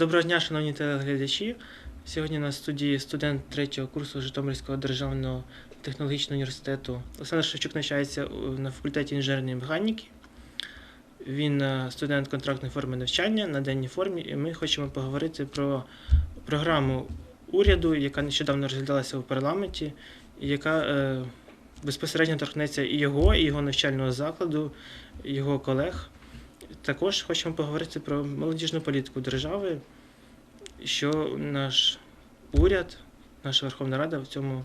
Доброго дня, шановні телеглядачі. Сьогодні на студії студент третього курсу Житомирського державного технологічного університету Олександр Шевчук навчається на факультеті інженерної механіки. Він е, студент контрактної форми навчання на денній формі, і ми хочемо поговорити про програму уряду, яка нещодавно розглядалася у парламенті, і яка е, безпосередньо торкнеться і його, і його навчального закладу, і його колег. Також хочемо поговорити про молодіжну політику держави, що наш уряд, наша Верховна Рада в цьому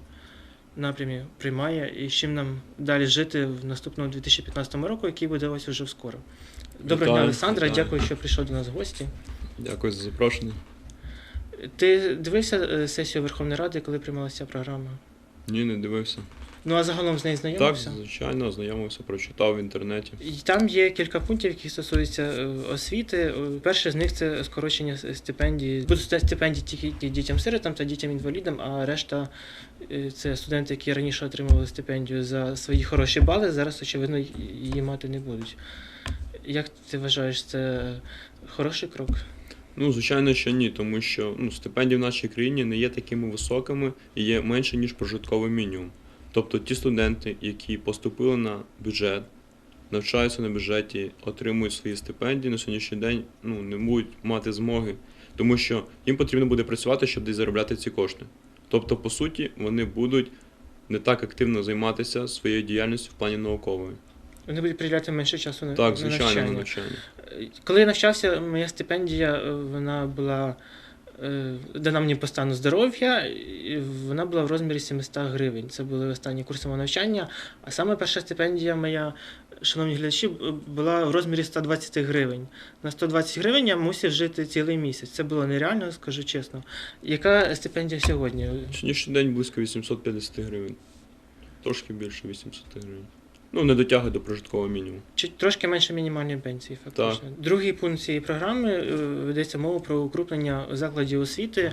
напрямі приймає і з чим нам далі жити в наступному 2015 року, який буде ось уже скоро. Доброго дня, Олександра, вітаю. дякую, що прийшов до нас в гості. Дякую за запрошення. Ти дивився е, сесію Верховної Ради, коли приймалася програма? Ні, не дивився. Ну а загалом з нею знайомився? Так, звичайно, ознайомився, прочитав в інтернеті. І там є кілька пунктів, які стосуються е, освіти. Е, Перше з них це скорочення стипендії. Будуть стипендії тільки дітям-сиротам та дітям-інвалідам, а решта е, це студенти, які раніше отримували стипендію за свої хороші бали, зараз, очевидно, її мати не будуть. Як ти вважаєш, це хороший крок? Ну, звичайно, що ні, тому що ну, стипендії в нашій країні не є такими високими і є менше, ніж прожитковий мінімум. Тобто ті студенти, які поступили на бюджет, навчаються на бюджеті, отримують свої стипендії на сьогоднішній день, ну, не будуть мати змоги, тому що їм потрібно буде працювати, щоб десь заробляти ці кошти. Тобто, по суті, вони будуть не так активно займатися своєю діяльністю в плані наукової. Вони будуть приділяти менше часу на, Так, на звичайно, навчання. на навчання. Коли я навчався, моя стипендія е, вона була е, дана мені по стану здоров'я, і вона була в розмірі 700 гривень. Це були останні курси мого навчання. А саме перша стипендія моя, шановні глядачі, була в розмірі 120 гривень. На 120 гривень я мусив жити цілий місяць. Це було нереально, скажу чесно. Яка стипендія сьогодні? Сьогоднішній день близько 850 гривень. Трошки більше 800 гривень. Ну, не дотягує до прожиткового мінімуму. Чи трошки менше мінімальної пенсії, фактично. Другий пункт цієї програми е, ведеться мова про укрупнення закладів освіти.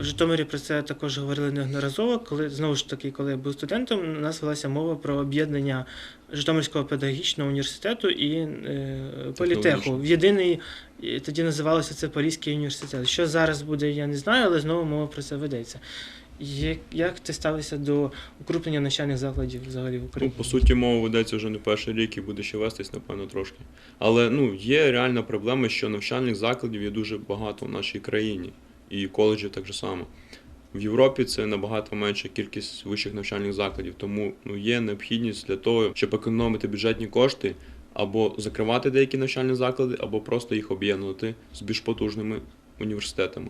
В Житомирі про це також говорили неодноразово. Коли знову ж таки, коли я був студентом, у нас велася мова про об'єднання Житомирського педагогічного університету і е, політеху. В єдиний тоді називалося це Поліський університет. Що зараз буде, я не знаю, але знову мова про це ведеться. Як, як ти ставишся до укрупнення навчальних закладів взагалі в Ну, по суті, мова ведеться вже не перший рік і буде ще вестись, напевно, трошки. Але ну, є реальна проблема, що навчальних закладів є дуже багато в нашій країні, і коледжів так же само. В Європі це набагато менша кількість вищих навчальних закладів, тому ну, є необхідність для того, щоб економити бюджетні кошти, або закривати деякі навчальні заклади, або просто їх об'єднувати з більш потужними університетами.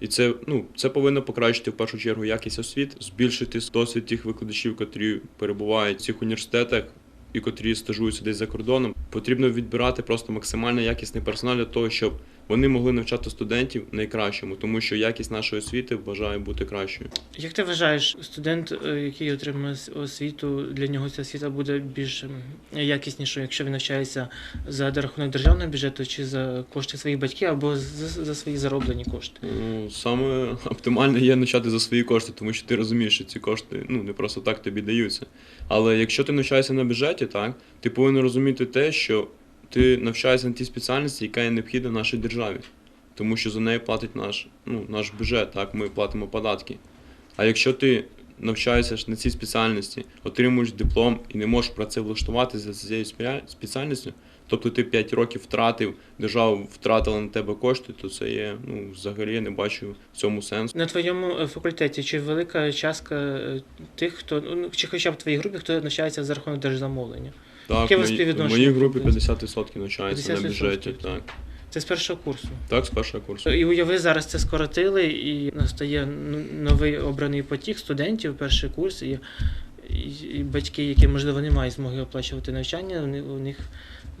І це, ну, це повинно покращити в першу чергу якість освіт, збільшити досвід тих викладачів, котрі перебувають в цих університетах і котрі стажуються десь за кордоном. Потрібно відбирати просто максимально якісний персонал для того, щоб вони могли навчати студентів найкращому, тому що якість нашої освіти вважає бути кращою. Як ти вважаєш, студент, е, який отримує освіту, для нього ця освіта буде більш якіснішою, якщо він навчається за рахунок державного бюджету чи за кошти своїх батьків або за, за свої зароблені кошти? Ну, саме оптимальне є навчати за свої кошти, тому що ти розумієш, що ці кошти ну, не просто так тобі даються. Але якщо ти навчаєшся на бюджеті, так, ти повинен розуміти те, що ти навчаєшся на тій спеціальності, яка є необхідна нашій державі. Тому що за неї платить наш, ну, наш бюджет, так, ми платимо податки. А якщо ти навчаєшся на цій спеціальності, отримуєш диплом і не можеш працевлаштуватися за цією спеціальністю, тобто ти 5 років втратив, держава втратила на тебе кошти, то це є, ну, взагалі я не бачу в цьому сенсу. На твоєму е, факультеті чи велика частка е, тих, хто ну чи хоча б в твоїй групі, хто навчається за рахунок держзамовлення? Так, Яке у вас моїй- в співвідношення моїй групі 50% навчається на 50%, бюджеті. Так, Це з першого курсу. так, з першого курсу. І уяви, зараз це скоротили, і настає ну, новий обраний потік студентів, перший курс, і, і, і батьки, які, можливо, не мають змоги оплачувати навчання, вони, у них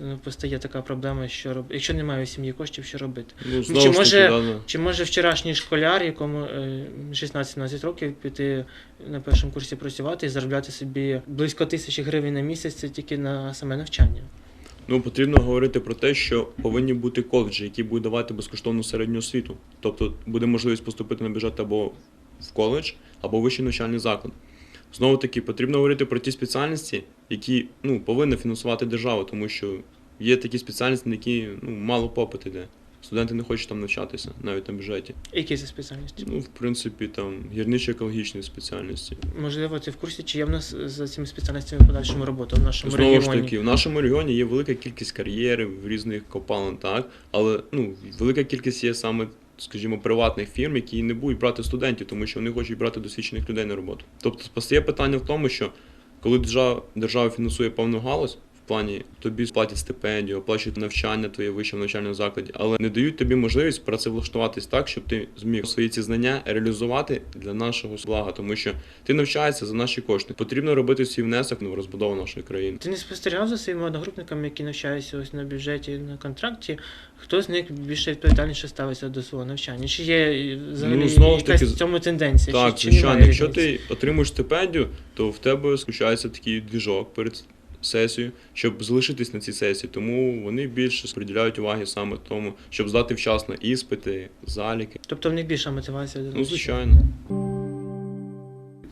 е, постає така проблема, що робити. Якщо немає у сім'ї коштів, що робити? Ну, чи ж може- таки, да, да. Чи може вчорашній школяр, якому е, 16-17 років, піти на першому курсі працювати і заробляти собі близько тисячі гривень на місяць це тільки на саме навчання? Ну, потрібно говорити про те, що повинні бути коледжі, які будуть давати безкоштовну середню освіту. Тобто буде можливість поступити на бюджет або в коледж, або вищий навчальний заклад. Знову таки, потрібно говорити про ті спеціальності, які ну, повинна фінансувати держава, тому що є такі спеціальності, на які ну, мало попит іде. студенти не хочуть там навчатися, навіть на бюджеті. Які це спеціальності? Ну, в принципі, там гірничо-екологічні спеціальності. Можливо, ти в курсі, чи є в нас за цими спеціальностями в подальшому робота в нашому Знову ж таки, в нашому регіоні є велика кількість кар'єрів, в різних копалин, так, але ну, велика кількість є саме, скажімо, приватних фірм, які не будуть брати студентів, тому що вони хочуть брати досвідчених людей на роботу. Тобто постає питання в тому, що коли держава, держава фінансує певну галузь, плані тобі сплатять стипендію, оплачують навчання твоє вище в навчальному закладі, але не дають тобі можливість працевлаштуватись так, щоб ти зміг свої ці знання реалізувати для нашого блага, тому що ти навчаєшся за наші кошти. Потрібно робити свій внесок в розбудову нашої країни. Ти не спостерігав за своїми одногрупниками, які навчаються ось на бюджеті на контракті? Хто з них більше відповідальніше ставиться до свого навчання? Чи є е, взагалі Ну, знову ж якась таки, в цьому тенденція? Так, чи, звичайно, якщо різниці? ти отримуєш стипендію, то в тебе включається такий двіжок перед сесією, щоб залишитись на цій сесії. Тому вони більше приділяють уваги саме тому, щоб здати вчасно іспити, заліки. Тобто в них більша мотивація до Ну, звичайно.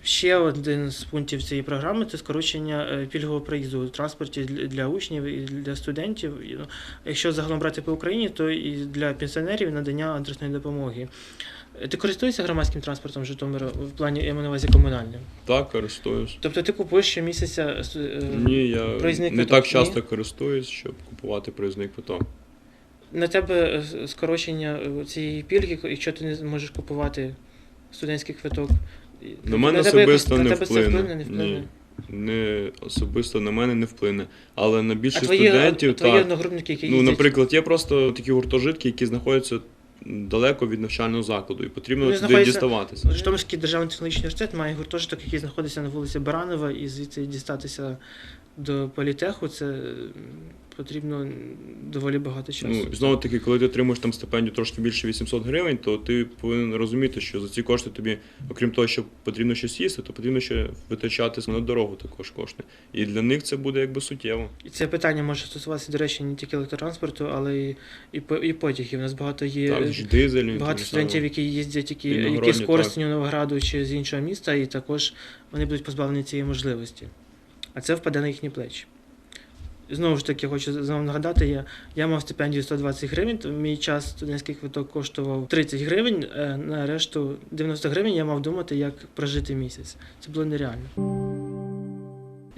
Ще один з пунктів цієї програми це скорочення е, пільгового проїзду у транспорті для- для учнів і для студентів. Ну, Якщо загалом брати по Україні, то і для пенсіонерів надання адресної допомоги. Е, Ти користуєшся громадським транспортом Житомира в плані я маю на увазі комунальним? Так, користуюсь. Тобто ти купуєш щомісяця е, Ні, я проїзний не квиток? так Ні? часто користуюсь, щоб купувати проїзний квиток. на тебе е, скорочення е, цієї пільги, якщо ти не можеш купувати студентський квиток. На мене тебе якось- особисто на не тебе це вплине. вплине, не вплине? Ні. Не особисто на мене не вплине. Але на А твої, студентів а твої так. одногрупники, які Ну, їздять, наприклад, є просто такі гуртожитки, які знаходяться далеко від навчального закладу, і потрібно туди діставатися. Житомирський державний технологічний університет має гуртожиток, який знаходиться на вулиці Баранова, і звідси дістатися до політеху, це потрібно доволі багато часу. Ну, знову таки, коли ти отримуєш там стипендію трошки більше 800 гривень, то ти повинен розуміти, що за ці кошти тобі, окрім того, що потрібно щось їсти, то потрібно ще витрачати на дорогу також кошти. І для них це буде якби суттєво. І це питання може стосуватися, до речі, не тільки електротранспорту, але і, і, і потягів. У нас багато є Так, ж багато студентів, які їздять, які, які з Коростеню, Новограду чи з іншого міста, і також вони будуть позбавлені цієї можливості. А це впаде на їхні плечі. Знову ж таки, хочу знову нагадати, я, я мав стипендію 120 гривень, мій час студентський квиток коштував 30 гривень, е, на решту 90 гривень я мав думати, як прожити місяць. Це було нереально.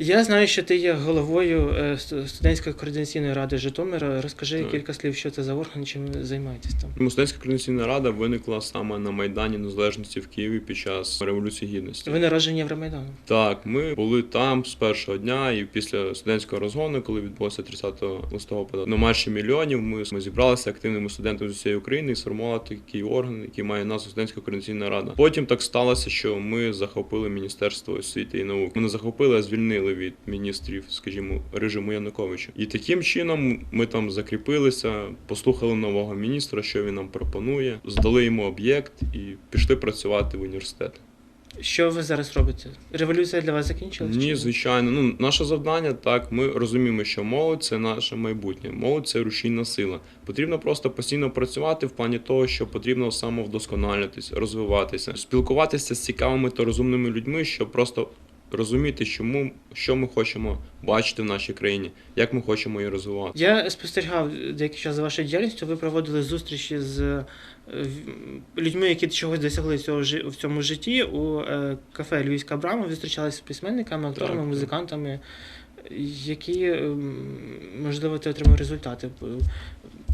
Я знаю, що ти є головою е, студентської координаційної ради Житомира. Розкажи Так. кілька слів, що це за орган, чим займаєтесь там. Тому Студентська координаційна рада виникла саме на Майдані Незалежності в Києві під час Революції Гідності. Ви народжені Євромайдану. Так, ми були там з першого дня, і після студентського розгону, коли відбулося 30 листопада, на марші мільйонів ми, ми зібралися активними студентами з усієї України і сформували такий орган, який має назву Студентська координаційна рада. Потім так сталося, що ми захопили Міністерство освіти і науки. Ми не захопили, а звільнили від міністрів, скажімо, режиму Януковича. І таким чином ми там закріпилися, послухали нового міністра, що він нам пропонує, здали йому об'єкт і пішли працювати в університет. Що ви зараз робите? Революція для вас закінчилась? Ні, звичайно. Ну, наше завдання так. Ми розуміємо, що молодь це наше майбутнє. Молодь це рушійна сила. Потрібно просто постійно працювати в плані того, що потрібно самовдосконалюватись, розвиватися, спілкуватися з цікавими та розумними людьми, щоб просто розуміти, чому що ми хочемо бачити в нашій країні, як ми хочемо її розвивати. Я спостерігав деякий час за вашою діяльністю. Ви проводили зустрічі з е, людьми, які чогось досягли цього в цьому житті у е, кафе Львівська брама. Ви зустрічалися з письменниками, акторами, Так, музикантами. Які, ем, можливо, ти отримав результати по,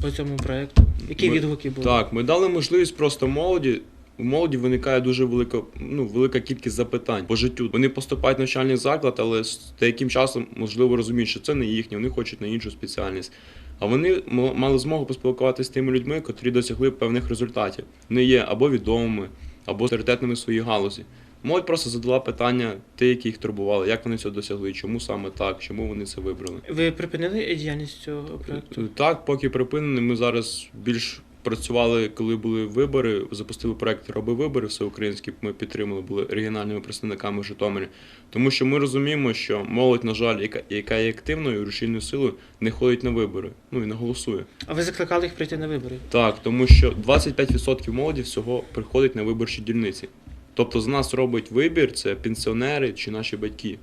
по цьому проєкту? Які Ми- відгуки були? Так, ми дали можливість просто молоді. У молоді виникає дуже велика, ну, велика кількість запитань по життю. Вони поступають в навчальний заклад, але з деяким часом можливо розуміють, що це не їхнє, вони хочуть на іншу спеціальність. А вони мали змогу поспілкуватися з тими людьми, котрі досягли певних результатів. Вони є або відомими, або авторитетними в своїй галузі. Молодь просто задала питання, ті, які їх турбували, як вони цього досягли, чому саме так, чому вони це вибрали. Ви припинили діяльність цього проєкту? Так, поки припинений, ми зараз більш працювали, коли були вибори, запустили проект Роби вибори всеукраїнські. Ми підтримали, були регіональними представниками в Житомирі. Тому що ми розуміємо, що молодь, на жаль, яка, яка є активною рушійною силою, не ходить на вибори. Ну і не голосує. А ви закликали їх прийти на вибори? Так, тому що 25% молоді всього приходить на виборчі дільниці. Тобто з нас робить вибір це пенсіонери чи наші батьки.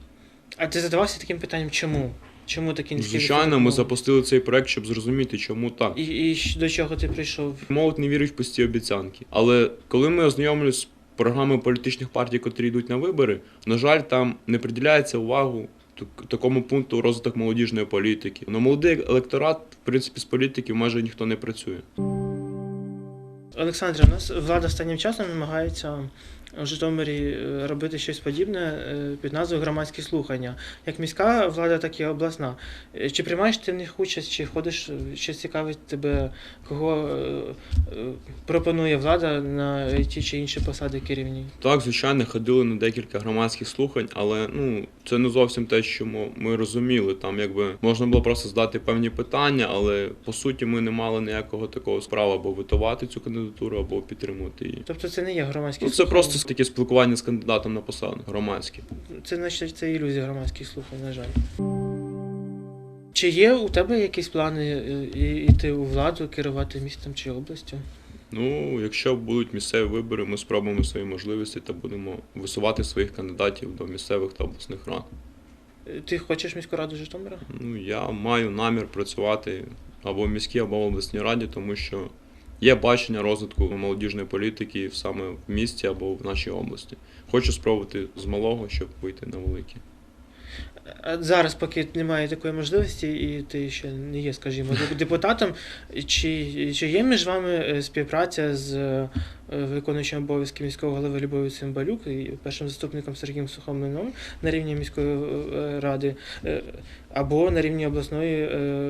А ти задавався таким питанням, чому? Чому такі низькі Звичайно, ми запустили цей проект, щоб зрозуміти, чому так. І, і до чого ти прийшов? Молодь не вірить в пусті обіцянки. Але коли ми ознайомилися з програмою політичних партій, котрі йдуть на вибори, на жаль, там не приділяється увагу такому пункту розвиток молодіжної політики. На молодий електорат, в принципі, з політики майже ніхто не працює. Олександре, у нас влада останнім часом намагається в Житомирі е, робити щось подібне е, під назвою громадські слухання. Як міська влада, так і обласна. Е, Чи приймаєш ти в них участь, чи ходиш, що цікавить тебе, кого пропонує влада на ті чи інші посади керівні? Так, звичайно, ходили на декілька громадських слухань, але ну це не зовсім те, що ми, розуміли. Там якби можна було просто задати певні питання, але по суті ми не мали ніякого такого справа або витувати цю кандидатуру, або підтримувати її. Тобто це не є громадські Ну, це слухання? просто таке спілкування з кандидатом на посаду громадське. Це значить це ілюзія громадських слухань, на жаль. Чи є у тебе якісь плани е, йти у владу, керувати містом чи областю? Ну, якщо будуть місцеві вибори, ми спробуємо свої можливості та будемо висувати своїх кандидатів до місцевих та обласних рад. Е, Ти хочеш міську раду Житомира? Ну, я маю намір працювати або в міській, або в обласній раді, тому що є бачення розвитку молодіжної політики саме в місті або в нашій області. Хочу спробувати з малого, щоб вийти на велике. Зараз, поки немає такої можливості, і ти ще не є, скажімо, депутатом, чи, чи є між вами е, співпраця з е, виконуючим обов'язки міського голови Любові Цимбалюк і першим заступником Сергієм Сухомлином на рівні міської е, ради або на рівні обласної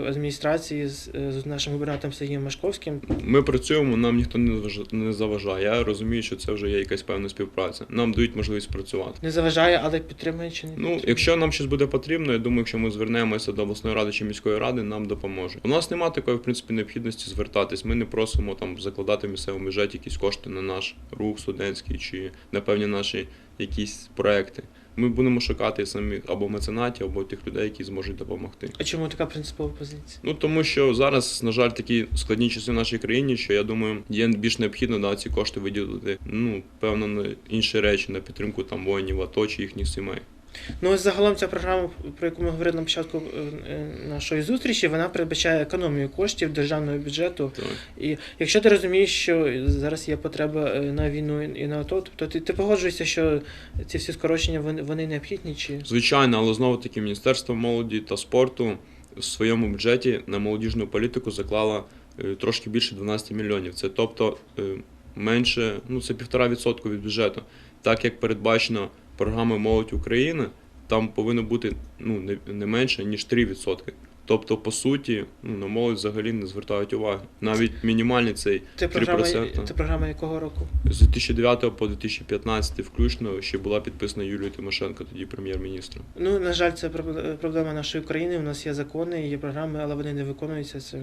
адміністрації з, з нашим губернатором Сергієм Машковським? Ми працюємо, нам ніхто не заваж- не заважає. Я розумію, що це вже є якась певна співпраця. Нам дають можливість працювати. Не заважає, але підтримує чи не Ну, якщо нам щось буде потрібно, я думаю, якщо ми звернемося до обласної ради чи міської ради, нам допоможе. У нас немає такої, в принципі, необхідності звертатись. Ми не просимо там закладати в місцевому бюджеті якісь кошти на наш рух студентський чи на певні наші якісь проекти. Ми будемо шукати самі або меценатів, або тих людей, які зможуть допомогти. А чому така принципова позиція? Ну тому що зараз, на жаль, такі складні часи в нашій країні, що я думаю, є більш необхідно да, ці кошти виділити, ну певно, на інші речі, на підтримку там воїнів АТО чи їхніх сімей. Ну, ось загалом ця програма, про яку ми говорили на початку е, е, нашої зустрічі, вона передбачає економію коштів державного бюджету. Так. І якщо ти розумієш, що зараз є потреба е, на війну і на АТО, тобто ти, ти погоджуєшся, що ці всі скорочення вони, вони необхідні чи Звичайно, але знову таки Міністерство молоді та спорту в своєму бюджеті на молодіжну політику заклало е, трошки більше 12 мільйонів. Це тобто менше, ну це півтора відсотку від бюджету. Так як передбачено програмою Молодь України, там повинно бути ну, не, менше, ніж 3%. Тобто, по суті, ну, на молодь взагалі не звертають уваги. Навіть мінімальний цей це програма, 3%. це програма якого року? З 2009 по 2015 включно ще була підписана Юлією Тимошенко, тоді прем'єр-міністром. Ну, на жаль, це пробле- проблема нашої країни. У нас є закони, є програми, але вони не виконуються. Це,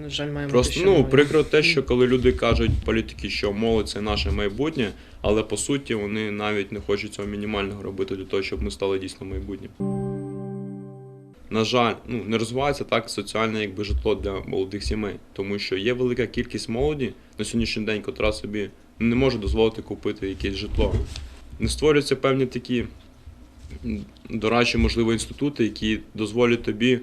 на жаль, маємо Просто ну маємо. прикро те, що коли люди кажуть політики, що молодь це наше майбутнє, але по суті вони навіть не хочуть цього мінімального робити для того, щоб ми стали дійсно майбутнім. На жаль, ну не розвивається так соціальне якби житло для молодих сімей, тому що є велика кількість молоді на сьогоднішній день, котра собі не може дозволити купити якесь житло. Не створюються певні такі дорадчі, можливо, інститути, які дозволять тобі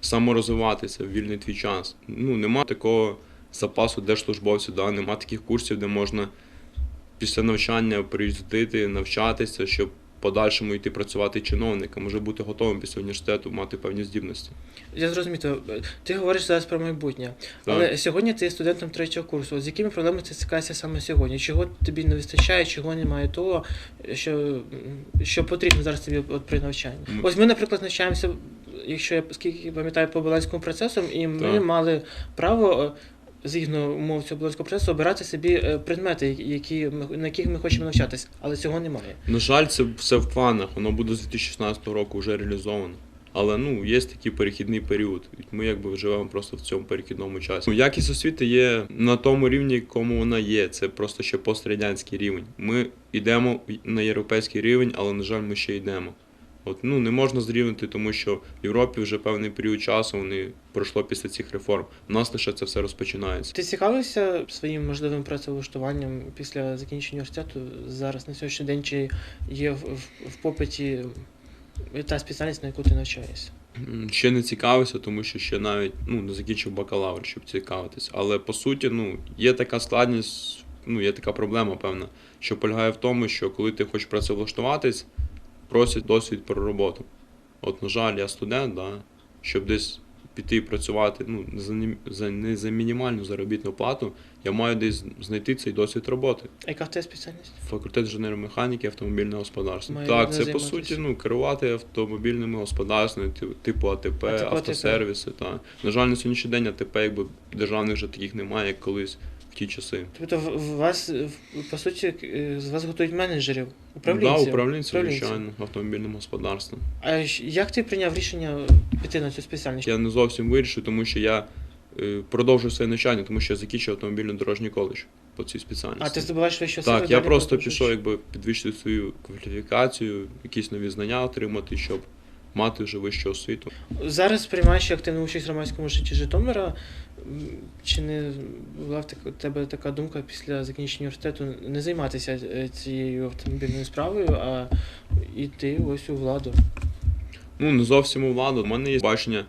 саморозвиватися в вільний твій час. Ну, нема такого запасу держслужбовців, да? нема таких курсів, де можна після навчання приїздити, навчатися, щоб подальшому йти працювати чиновником, може бути готовим після університету, мати певні здібності. Я зрозумів, е, ти говориш зараз про майбутнє. Так. Але сьогодні ти є студентом третього курсу. От з якими проблемами ти стикаєшся саме сьогодні? Чого тобі не вистачає, чого немає того, що, що потрібно зараз тобі от при навчанні? Ми- Ось ми, наприклад, навчаємося, якщо я скільки пам'ятаю, по баланському процесу, і ми Так. мали право. е, Згідно умов цього баланського процесу, обирати собі е, предмети, які, ми- на яких ми хочемо навчатися, але цього немає. На жаль, це все в планах, воно буде з 2016 року вже реалізовано. Але ну є такий перехідний період. і Ми якби живемо просто в цьому перехідному часі. Ну, якість освіти є на тому рівні, якому вона є. Це просто ще пострадянський рівень. Ми йдемо на європейський рівень, але на жаль, ми ще йдемо. От ну не можна зрівнити, тому що в Європі вже певний період часу вони пройшло після цих реформ. У нас лише це все розпочинається. Ти цікавився своїм можливим працевлаштуванням після закінчення університету зараз на сьогоднішній день, чи є в, в, в попиті та спеціальність, на яку ти навчаєшся? Ще не цікавився, тому що ще навіть ну, не закінчив бакалавр, щоб цікавитись. Але по суті, ну, є така складність, ну, є така проблема, певна, що полягає в тому, що коли ти хочеш працевлаштуватись, просять досвід про роботу. От, на жаль, я студент, да, щоб десь піти працювати ну, за, за, не за мінімальну заробітну плату, я маю десь знайти цей досвід роботи. А яка в тебе спеціальність? Факультет інженерно-механіки, автомобільного господарства. Маю так, це по суті ну, керувати автомобільними господарствами, типу АТП, АТП. автосервіси. Та. На жаль, на сьогоднішній день АТП якби державних вже таких немає, як колись в ті часи. Тобто в вас, в- по суті, е, з вас готують менеджерів, Да, управлінців? управлінці, Управлінців. звичайно, автомобільним господарством. А як ти прийняв рішення піти на цю спеціальність? Я не зовсім вирішив, тому що я е, продовжую своє навчання, тому що я закінчив автомобільно-дорожній коледж по цій спеціальності. А ти здобуваєш вищу освіту? Так, я далі просто продовжуєш? пішов, якби підвищити свою кваліфікацію, якісь нові знання отримати, щоб мати вже вищу освіту. Зараз приймаєш активну участь в громадському житті Житомира. Чи не була в тебе така думка після закінчення університету не займатися е, цією автомобільною справою, а йти ось у владу? Ну, не зовсім у владу. У мене є бачення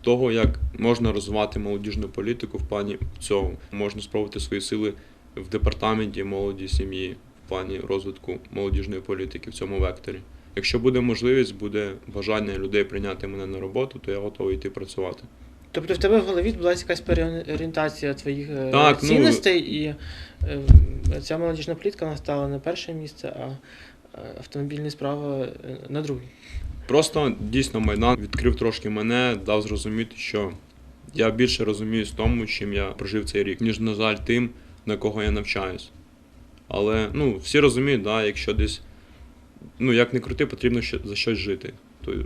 того, як можна розвивати молодіжну політику в плані цього. Можна спробувати свої сили в департаменті молоді сім'ї в плані розвитку молодіжної політики в цьому векторі. Якщо буде можливість, буде бажання людей прийняти мене на роботу, то я готовий йти працювати. Тобто в тебе в голові відбулася якась переорієнтація твоїх е, Так, ну- і е, ця молодіжна політика вона стала на перше місце, а е, автомобільна справа на друге. Просто дійсно Майдан відкрив трошки мене, дав зрозуміти, що я більше розуміюсь в тому, чим я прожив цей рік, ніж, на жаль, тим, на кого я навчаюсь. Але ну, всі розуміють, да, якщо десь, ну як не крути, потрібно за щось жити.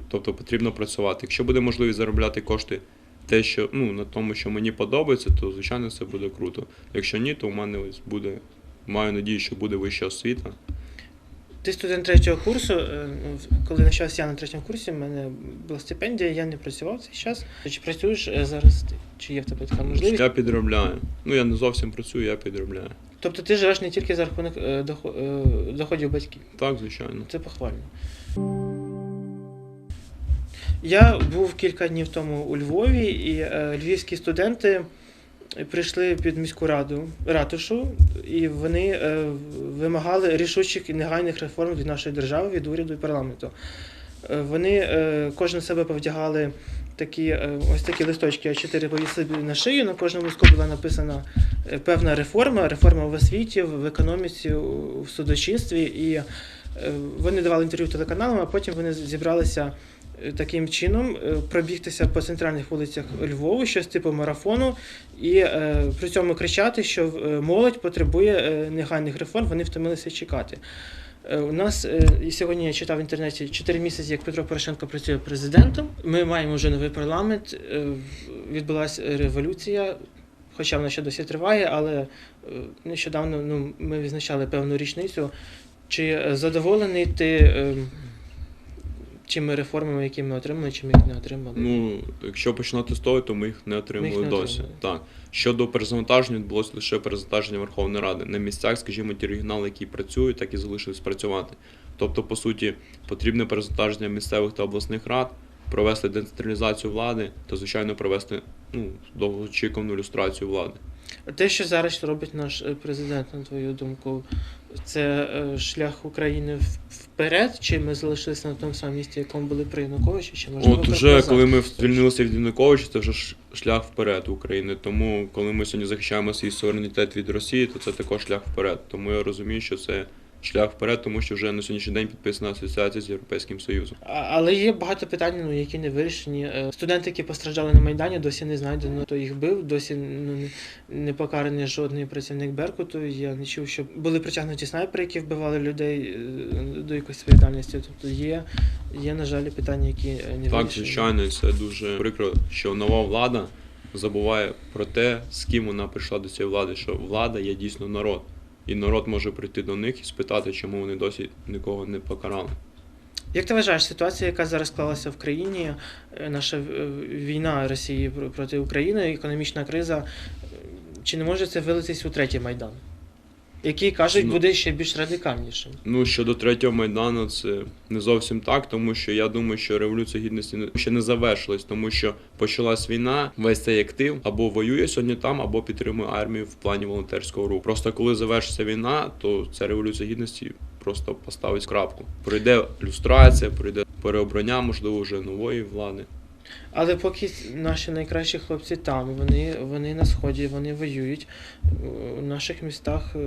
Тобто потрібно працювати. Якщо буде можливість заробляти кошти те, що ну, на тому, що мені подобається, то звичайно це буде круто. Якщо ні, то в мене ось буде, маю надію, що буде вища освіта. Ти студент третього курсу. е, ну, Коли навчався я на третьому курсі, в мене була стипендія, я не працював цей час. Чи працюєш е, зараз ти? Чи є в тебе така можливість? Я підробляю. Ну я не зовсім працюю, я підробляю. Тобто ти живеш не тільки за рахунок е, е, доходів батьків. Так, звичайно. Це похвально. Я був кілька днів тому у Львові, і е, львівські студенти прийшли під міську раду ратушу, і вони вимагали рішучих і негайних реформ від нашої держави, від уряду і парламенту. Вони кожен себе повдягали такі е, ось такі листочки А4 повісили на шию. На кожному листку була написана е, певна реформа, реформа в освіті, в економіці, в судочинстві. І е, вони давали інтерв'ю телеканалам, а потім вони зібралися таким чином пробігтися по центральних вулицях Львову, щось типу марафону, і е, при цьому кричати, що молодь потребує негайних реформ, вони втомилися чекати. Е, У нас е, і сьогодні я читав в інтернеті 4 місяці, як Петро Порошенко працює президентом. Ми маємо вже новий парламент. е, Відбулася революція, хоча вона ще досі триває, але нещодавно ну, ми відзначали певну річницю. Чи задоволений ти тими реформами, які ми отримали, чи ми їх не отримали? Ну, якщо починати з того, то ми їх не отримали їх не досі. отримали. Так. Щодо перезавантаження, відбулося лише перезавантаження Верховної Ради. На місцях, скажімо, ті регіонали, які працюють, так і залишились працювати. Тобто, по суті, потрібне перезавантаження місцевих та обласних рад, провести децентралізацію влади та, звичайно, провести ну, довгоочікувану люстрацію влади. Те, що зараз робить наш е, президент, на твою думку, це е, шлях України вперед, чи ми залишилися на тому самому місці, якому були при Януковичі, чи можливо От вже назад? коли ми звільнилися від Януковича, це вже шлях вперед України. Тому коли ми сьогодні захищаємо свій суверенітет від Росії, то це також шлях вперед. Тому я розумію, що це шлях вперед, тому що вже на сьогоднішній день підписана асоціація з Європейським Союзом. Але є багато питань, ну, які не вирішені. Е, Студенти, які постраждали на Майдані, досі не знайдено, хто їх бив, досі ну, не, не покараний жодний працівник Беркуту. Я не чув, що були притягнуті снайпери, які вбивали людей е, до якоїсь відповідальності. Тобто є, є, на жаль, питання, які е, не Так, вирішені. звичайно, це дуже прикро, що нова влада забуває про те, з ким вона прийшла до цієї влади, що влада є дійсно народ. І народ може прийти до них і спитати, чому вони досі нікого не покарали. Як ти вважаєш, ситуація, яка зараз склалася в країні, е, наша е, війна Росії пр- проти України, економічна криза, е, чи не може це вилитись у третій майдан? Який кажуть, Ну. буде ще більш радикальнішим. Ну, щодо третього майдану, це не зовсім так, тому що я думаю, що революція гідності ще не завершилась, тому що почалась війна, весь цей актив або воює сьогодні там, або підтримує армію в плані волонтерського руху. Просто коли завершиться війна, то ця революція гідності просто поставить крапку. Пройде люстрація, пройде переобрання, можливо, вже нової влади. Але поки наші найкращі хлопці там, вони, вони на сході, вони воюють. У наших містах е,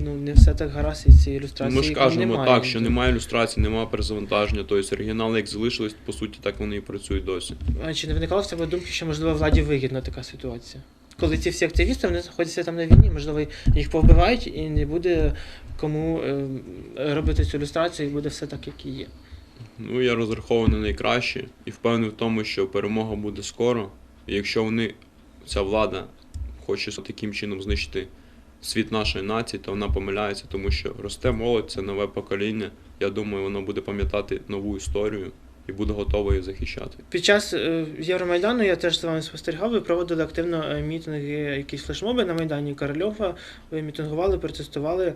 ну, не все так гаразд і цієї ілюстрації. Ми ж кажемо немає. так, що немає люстрації, немає перезавантаження. Тобто оригінали як залишились, по суті, так вони і працюють досі. А чи не виникало в тебе думки, що можливо владі вигідна така ситуація? Коли ці всі активісти вони знаходяться там на війні, можливо, їх повбивають і не буде кому е, робити цю ілюстрацію, і буде все так, як і є. Ну, я розрахований на найкраще і впевнений в тому, що перемога буде скоро. І якщо вони, ця влада, хоче таким чином знищити світ нашої нації, то вона помиляється, тому що росте молодь, це нове покоління. Я думаю, воно буде пам'ятати нову історію і буде готове її захищати. Під час е, Євромайдану я теж з вами спостерігав, ви проводили активно е, мітинги, якісь флешмоби на Майдані Корольова, ви мітингували, протестували.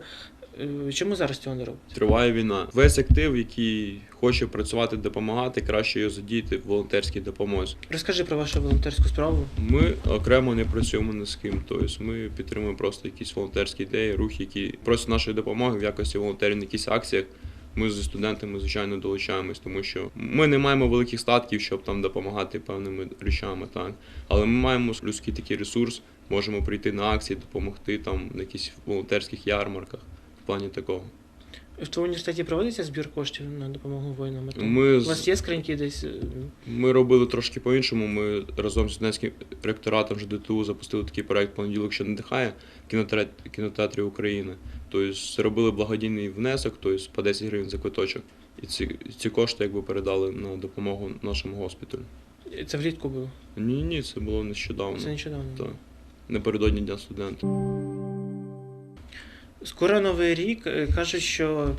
Е, Чому зараз цього не робите? Триває війна. Весь актив, який хоче працювати, допомагати, краще його задіяти в волонтерській допомозі. Розкажи про вашу волонтерську справу. Ми окремо не працюємо ні з ким. Тобто ми підтримуємо просто якісь волонтерські ідеї, рухи, які просять нашої допомоги в якості волонтерів на якісь акціях. Ми зі студентами, звичайно, долучаємось, тому що ми не маємо великих статків, щоб там допомагати певними речами, так. Але ми маємо людський такий ресурс, можемо прийти на акції, допомогти там на якихось волонтерських ярмарках в плані такого. В твоєму університеті проводиться збір коштів на допомогу воїнам? АТО? Ми У вас є скриньки десь? Ми робили трошки по-іншому. Ми разом з студентським ректоратом ЖДТУ запустили такий проект Понеділок, що надихає в кінотеатрі, кінотеатрі України. Тобто робили благодійний внесок, тобто по 10 гривень за квиточок. І ці, ці кошти якби передали на допомогу нашому госпіталю. Це влітку було. Ні, ні, це було нещодавно. Це нещодавно. Так. Напередодні Дня студента. Скоро новий рік е, кажуть, що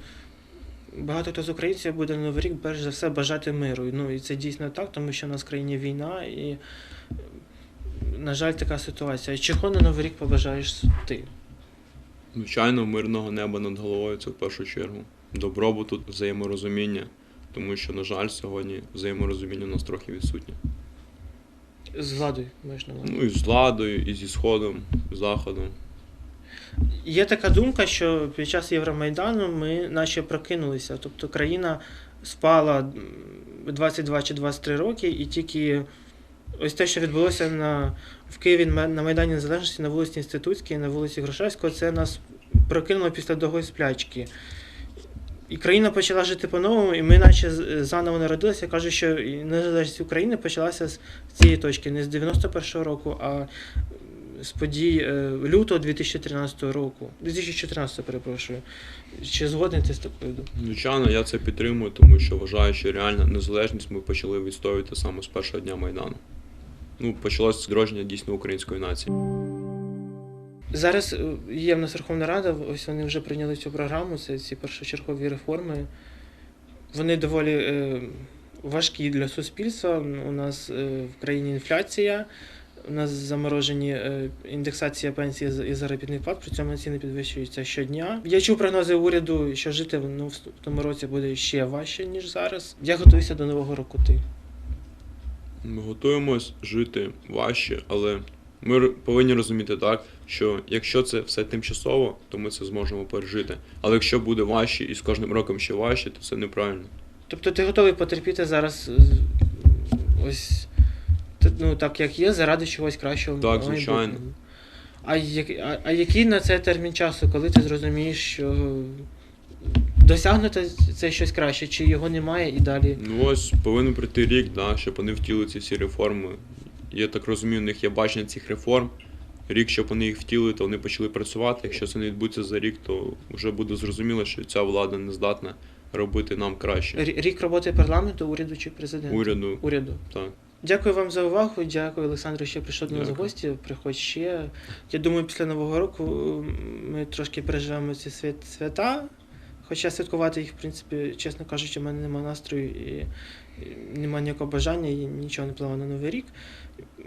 багато хто з українців буде на новий рік, перш за все, бажати миру. Ну і це дійсно так, тому що в нас в країні війна і, на жаль, така ситуація. Чого на новий рік побажаєш ти? Звичайно, мирного неба над головою це в першу чергу. Добробуту, взаєморозуміння. Тому що, на жаль, сьогодні взаєморозуміння у нас трохи відсутнє. З владою маєш на увазі? Ну і з владою, і зі сходом, заходом. Є така думка, що під час Євромайдану ми наче прокинулися. Тобто країна спала 22 чи 23 роки, і тільки ось те, що відбулося на, в Києві на Майдані Незалежності, на вулиці Інститутській, на вулиці Грушевського, це нас прокинуло після довгої сплячки. І країна почала жити по-новому, і ми наче заново народилися. Кажуть, що незалежність України почалася з цієї точки, не з 91-го року, а з подій е, лютого 2013 року. 2014, перепрошую. Чи згоден ти з такою думкою? Звичайно, я це підтримую, тому що вважаю, що реальна незалежність ми почали відстоювати саме з першого дня Майдану. Ну, почалося відродження дійсно української нації. Зараз е, є в нас Верховна Рада, ось вони вже прийняли цю програму, це ці першочергові реформи. Вони доволі е, важкі для суспільства. У нас е, в країні інфляція, у нас заморожені е, індексація пенсії і заробітних плат, при цьому ціни підвищуються щодня. Я чув прогнози уряду, що жити ну, в тому році буде ще важче, ніж зараз. Я готуюся до нового року. Ти. Ми готуємось жити важче, але ми повинні розуміти так, що якщо це все тимчасово, то ми це зможемо пережити. Але якщо буде важче і з кожним роком ще важче, то це неправильно. Тобто ти готовий потерпіти зараз ось ну, так, як є, заради чогось кращого. Так, звичайно. А, як, а, а який на це термін часу, коли ти зрозумієш, що досягнути це щось краще, чи його немає і далі? Ну ось повинен пройти рік, да, щоб вони втілили ці всі реформи. Я так розумію, у них є бачення цих реформ. Рік, щоб вони їх втілили, то вони почали працювати. Якщо це не відбудеться за рік, то вже буде зрозуміло, що ця влада не здатна робити нам краще. Рік роботи парламенту, уряду чи президента? Уряду, Уряду. так. Дякую вам за увагу. Дякую, Олександр, що прийшов до нас в гості. Приходь ще. Я думаю, після Нового року ми трошки переживемо ці свят- свята. Хоча святкувати їх, в принципі, чесно кажучи, в мене немає настрою і немає ніякого бажання і нічого не впливає на новий рік.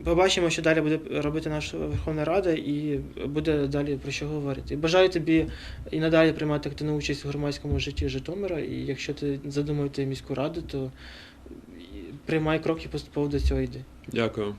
Побачимо, що далі буде робити наша Верховна Рада, і буде далі про що говорити. Бажаю тобі і надалі приймати активну участь у громадському житті Житомира. І якщо ти задумуєте міську раду, то приймай кроки поступово до цього йди. Дякую.